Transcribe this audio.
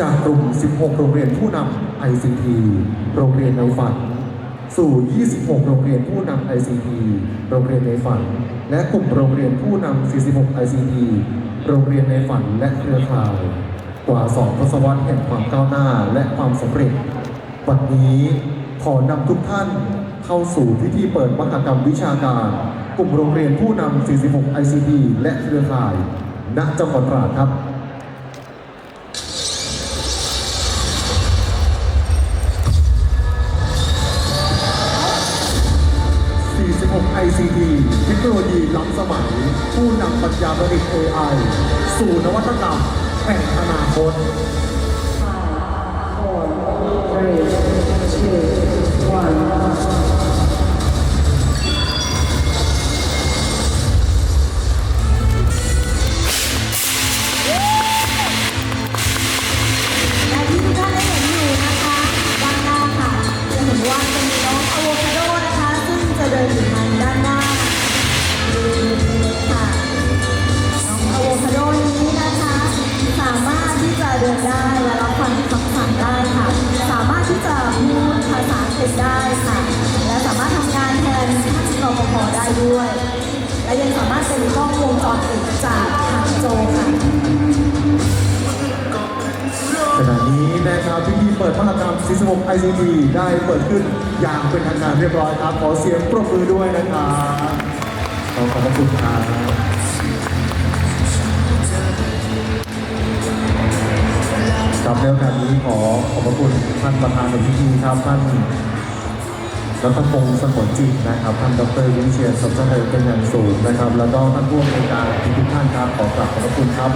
จากกลุ่ม 16 โรงเรียนผู้นำ ICT โรงเรียนในฝัน สู่ 26 โรงเรียนผู้นำ ICT โรงเรียนในฝัน และกลุ่มโรงเรียนผู้นำ 46 ICT โรงเรียนในฝันและเครือข่าย กว่า 2 ทศวรรษแห่งความก้าวหน้าและความสำเร็จ วันนี้ขอนำทุกท่านเข้าสู่พิธีเปิดมหกรรมวิชาการ กลุ่มโรงเรียนผู้นำ 46 ICT และเครือข่าย ณ จังหวัดตราดครับ ICT เทคโนโลยีล้ำสมัย ผู้นำปัญญาประดิษฐ์ AI สู่นวัตกรรมแห่งอนาคต ได้ด้วย และยังสามารถเป็นกล้องวงจรปิดจากทางโจค่ะขณะนี้นะครับพิธีเปิดมหกรรม46 ICT ได้เปิดขึ้นอย่างเป็นทางการเรียบร้อยครับ ขอเสียงปรบมือด้วยนะครับขอขอบพระคุณครับครับในโอกาสนี้ขอขอบพระคุณท่านประธานในพิธีครับท่าน รัตพงศ์สมนจิตนะครับท่านดรวิเชียรสมชัยเป็นอย่างสูงนะครับ แล้วก็ท่านผู้อำนวยการทุกท่านครับขอกราบขอบพระคุณครับ